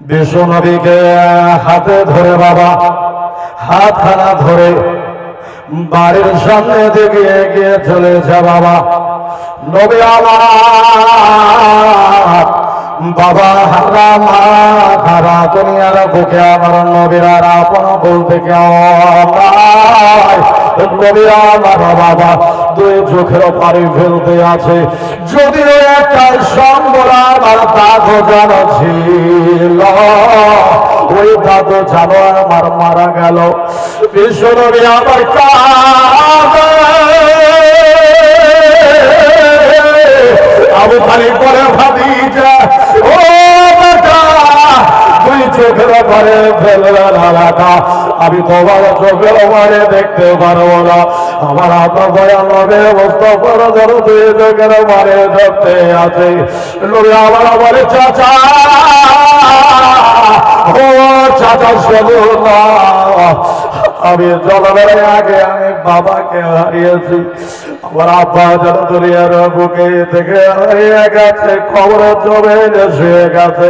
বিশ্ব নবীকে হাতে ধরে বাবা, হাত খানা ধরে বাড়ির সামনে দিকে এগিয়ে চলেছে বাবা নবী আমার, বাবা হারা মা হারা দুনিয়ার বুকে আমার নবীর আপন বলতে কেউ। নবী আমার বাবা, দুই চোখের পানি ফেলতে আছে যদিও একটা সম্বর আমার দাদু জানা ছিল। ওই দাদু জানো আমার মারা গেল। বিশ্বনবী আমার। আবু খালি করে ভাবি ও তুই চোখের পরে ফেলবে আমি তোমার চোখের পরে দেখতে পারব না। আমার আপনার বয়ান হবে অবস্থা করে ধরো তুই পরে ধরতে আছে। লোকে আমার বলে চাচা। ও চাচা শোনো না, আমি জন্মের আগে আমি বাবাকে হারিয়েছি। আমার আব্বা যেন দুনিয়ার বুকে থেকে হারিয়ে গেছে, খবর জমে শুয়ে গেছে।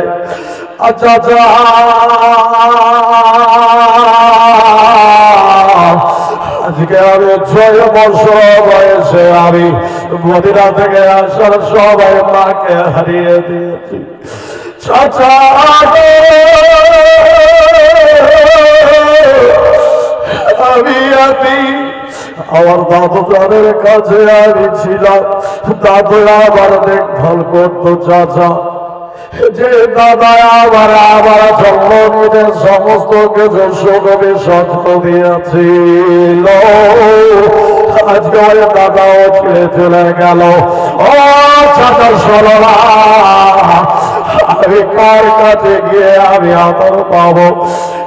আচ্ছা আচ্ছা। আজকে আমি ছয় বছর বয়সে আমি। মদিনা থেকে আসার সবাই মাকে হারিয়ে দিয়েছি। চাচা আমি আতি আমার দাদু তাদের কাছে আমি ছিলাম। দাদু আবার দেখভাল করতো, চাচা। যে দাদা আবার আবার জন্ম নিতে সমস্ত কিছু সুখবে সত্য দিয়েছিল। আজকে ছেড়ে চলে গেল। ও সরলা, আমি কার কাছে গিয়ে আমি আদর পাবো?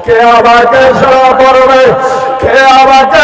কে আমাকে সেবা করবে? কে আমাকে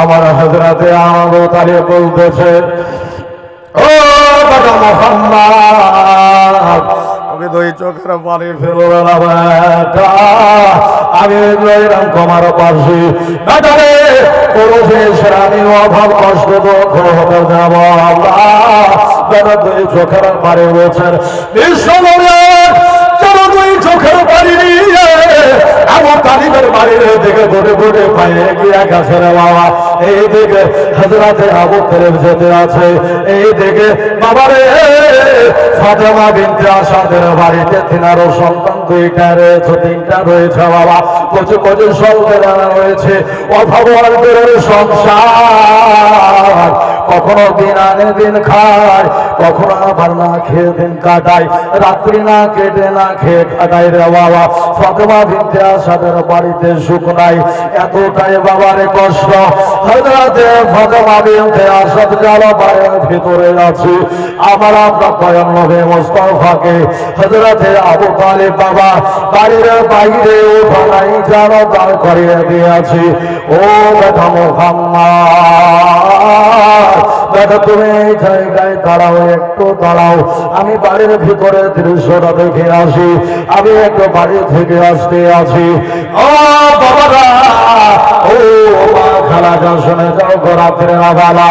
আমার হজরতে আমার তারে বলতেছে, ও বাবা মোহাম্মদ, আমি দুই চোখের পানি ফেলবে না বেটা। আমি রইলাম তোমার পাশে বেটা রে কোনো দেশের আমি অভাব কষ্ট দুঃখ হতে যাব বেটা দুই চোখের পানি বলছেন বিশ্ব রে বাবা এই দিকে দিকে বাবারে, ফাতেমা বিনতে আসাদের বাড়িতে তিনারও সন্তান দুইটা রয়েছে, তিনটা রয়েছে বাবা। কচু কচু সন্তান রয়েছে অভাব সংসার। কখনো দিন আনে দিন খায়, কখনো আবার না খেয়ে দিন কাটায়। রাত্রি না কেটে না খেয়ে কাটায় রে বাবা। ফাতেমা বিনতে আসাদের বাড়িতে সুখ নাই। এতটাই বাবারে কষ্ট। হজরতে ফাতেমা বিনতে আসাদ জলবায়ুর ভিতরে আছে। আমার আপনার কয়ন নবে মোস্তফাকে হজরতে আবু তালিব বাবা, বাড়ির বাইরে জানো দাঁড় করিয়ে দিয়েছি। ও বেটা মোহাম্মদ! বেটা তুমি এই জায়গায় দাঁড়াও, একটু দাঁড়াও। আমি বাড়ির ভিতরে দৃশ্যটা দেখে আসি। আমি একটু বাড়ি থেকে আসতে আছি ও বাবারা, ও মা যা শুনে যাও রাত্রে বেলা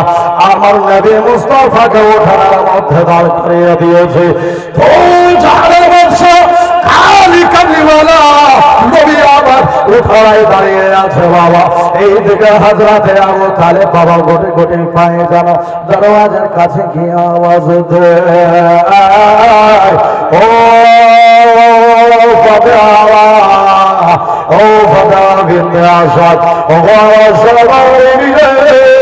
আমার নবী মুস্তফাকে ওঠানোর মধ্যে দাঁড় করিয়ে দিয়েছে। তো জানে বলছো খালি কামলিওয়ালা নবী উঠায় দাঁড়িয়ে আছে বাবা। এই দিকে হাজরাতে আবু তালে বাবা গোটে গোটে পায়ে যেন দরওয়াজার কাছে গিয়ে আওয়াজ দে ও ফাতেমা ও বিনতে আসাদ। ও সবাই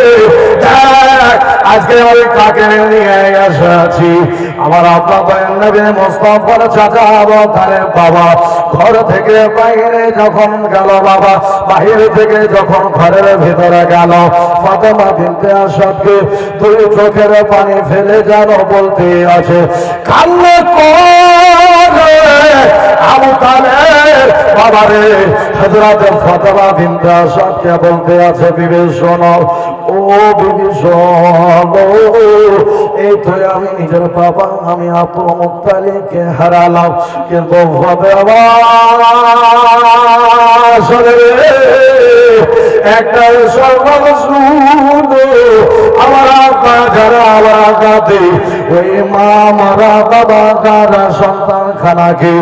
আজকে আমি কাকে নিয়ে এসেছি আমার আব্বা বয়ান নেবে মোস্তফার চাচা আবতারের বাবা। ঘর থেকে বাইরে যখন গেল বাবা বাইরে থেকে যখন ঘরের ভেতরে গেল, ফাতেমা বিনতে আসাদকে দুই চোখের পানি ফেলে যেন বলতে আছে, কান্না করে আবু তালেব বাবা রে হযরত ফাতেমা বিনতে আসাদকে বলতে আছে বিবেচন ও তো আমি নিজের বাবা, আমি আব্দুল মুত্তালিবকে হারালাম। কিন্তু একটা আমার আব্বা যারা আমার আগাতে ওই মা মারা বাবা যারা সন্তান খানাকে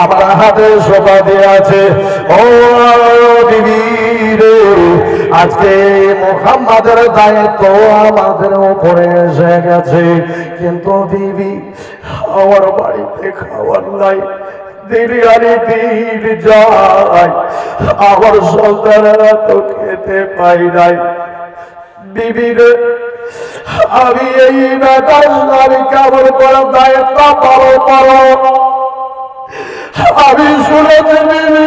আমার হাতে শোভা দিয়ে আছে ও দিদি রে আজকে মোহাম্মদের দায়িত্ব আমাদের উপরে এসে গেছে। কিন্তু দিদি আমার বাড়িতে খাবার নাই আমার সন্তানেরা তো খেতে পাই নাই। বিবিরে আমি এই আমি কেমন করে দায়িত্ব পালন করো। আমি শুনেছি বিবি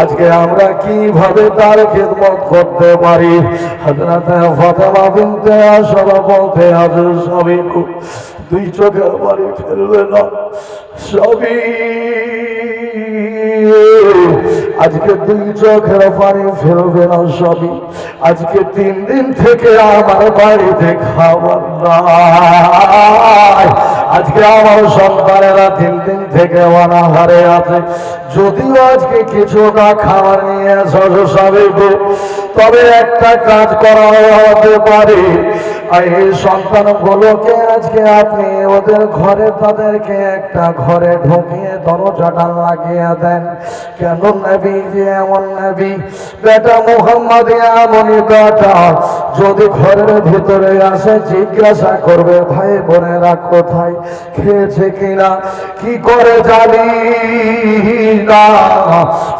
আজকে আমরা কীভাবে তার খেদমত করতে পারি? হযরত ফাতেমা বিনতে আশরা বলতে আছে সবই দুই চোখের বাড়ি ফেলবে না। সবই আজকে দুই চোখের পানি ফেলবে না সবই আজকে তিন দিন থেকে আমার বাড়িতে খাবার নাই। আজকে আমার সন্তানেরা তিন দিন থেকে অনাহারে আছে। যদিও আজকে কিছুটা খাবার নিয়ে সবাইকে তবে একটা কাজ করা হতে পারে। এই সন্তানগুলোকে আজকে আপনি ওদের ঘরে, তাদেরকে একটা ঘরে ঢুকিয়ে দরজাটা লাগিয়ে দেন। কেন নেবি যে এমন নেবি? বেটা মোহাম্মদ এমনই বেটা। যদি ঘরের ভিতরে আসে, জিজ্ঞাসা করবে, ভাই বোনেরা কোথায়? খেয়েছে কিনা? কি করে জানি না।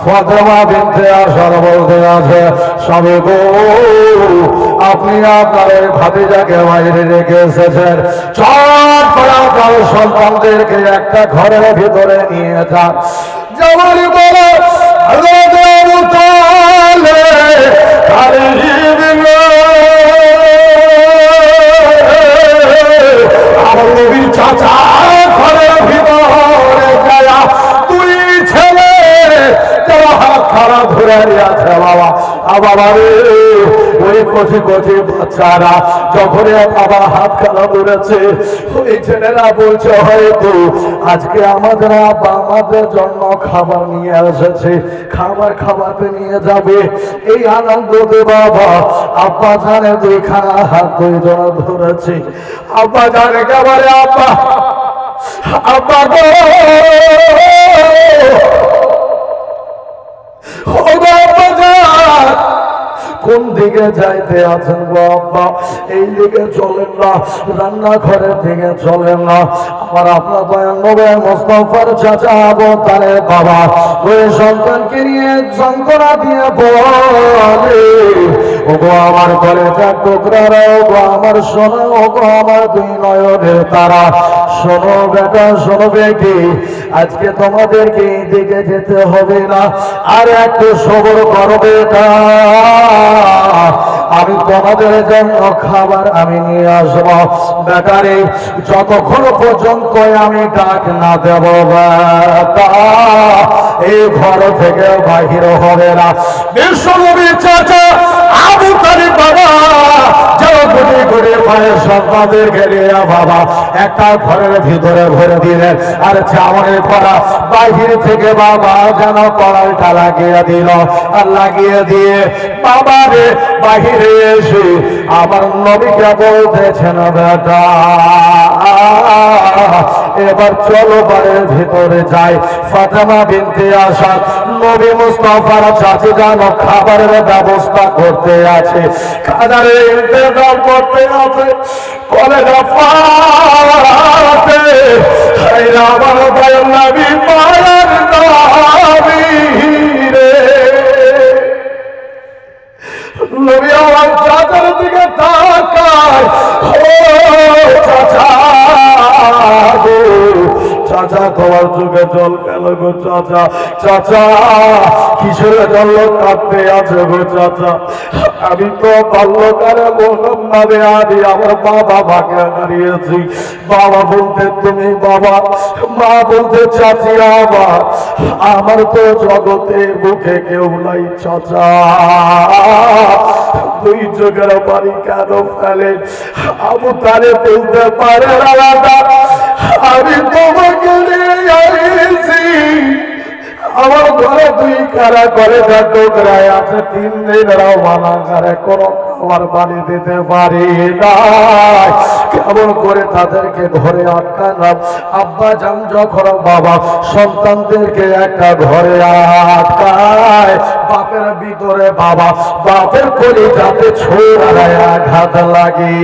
ফতেমা বিনতে আসার বলতে আছে সবে গো, আপনি আপনার ওই ভাতিজাকে বাইরে রেখে এসেছেন। চট করে আপনার সন্তানদেরকে একটা ঘরের ভিতরে নিয়ে যান। যেমনই বলো আবু চাচা ঘরের ভিতরে যায় তুই ছেলে যারা হাত খারাপ ধরে আছে বাবা। বাবা কচি কচি বাচ্চারা যখন বাবা হাত খারাপ ধরেছে ওই ছেলেরা বলছে, হয়তো আজকে আমাদের আব্বা আমাদের জন্য খাবার নিয়ে এসেছে, খাবার খাওয়াতে নিয়ে যাবে। এই আনন্দতে বাবা আব্বা জানে দুইখানা হাত দুইজন ধরেছে। আব্বা জানে কেবারে আব্বা? আব্বা গো! ও গো আব্বা। কোন দিকে যাইতে আছেন গো আব্বা? এই দিকে চলেন না, রান্নাঘরের দিকে চলেন না। আমার আপনার দয়ানবে মোস্তফার চাচা তারে বাবা। ওই সন্তানকে নিয়ে যন্ত্রণা দিয়ে বলে ও গো আমার কলেজা টুকরারা ওগো আমার শোনো ওগো আমার দুই নয়নের তারা। শোনো বেটা, শোনো বেটি, আজকে তোমাদেরকে এই দিকে যেতে হবে না। আর একটু সবর করো বেটা। আমি তোমাদের জন্য খাবার আমি নিয়ে আসব। বেটারে যতক্ষণ পর্যন্ত আমি ডাক না দেব এই ঘর থেকে বাহির হবে না। বিশ্বনবী চাচা আবু তারি বাবা সন্তানদেরকে নিয়ে বাবা, একটা ঘরের ভিতরে ভরে দিলেন আর চাওয়ানের পড়া বাহির থেকে বাবা যেন কড়াইটা লাগিয়ে দিল। আর লাগিয়ে দিয়ে বাবা রে, বাহিরে এসে আমার নবীকে বলতেছেন, বেটা এবার চলো বাড়ির ভিতরে যাই। ফাতেমা বিনতে আসাদ নবী মুস্তফার চাচি জানো খাবারের ব্যবস্থা করতে আছে। খাবারের ইন্তজাম করতে আছে। কলেজা পাতে হাইরা আমার দয়াল নবী মায়ার নবী রে। নবী আমার দিকে তাকায়। ও চাচা। চাচা, তোমার চোখে জল গেল গো চাচা। চাচা, কিসের জল কাঁদতে আছে গো চাচা? আমি তো বাল্যকালে মোহাম্মদে আদি আমার বাবা ভাগে হারিয়েছি। বাবা বলতে, তুমি বাবা, মা বলতে, চাচি আমার। আমার তো জগতে বুকে কেউ নাই চাচা। দুই চোখের বাড়ি কেন ফেলে? আবু তারে বলতে পারে রাজা আমি তোমাকে আমার ঘরে দুই কারা করে টোকরায় আছে তিন দিন মানা করে কোনো খাবার বাড়ি দিতে পারি কেমন করে তাদেরকে ঘরে আটকালাম। আব্বা যান যখন বাবা সন্তানদেরকে একটা ঘরে আটকায়, বাপের ভিতরে বাবা বাপের করে যাতে ছোড়ায় আঘাত লাগে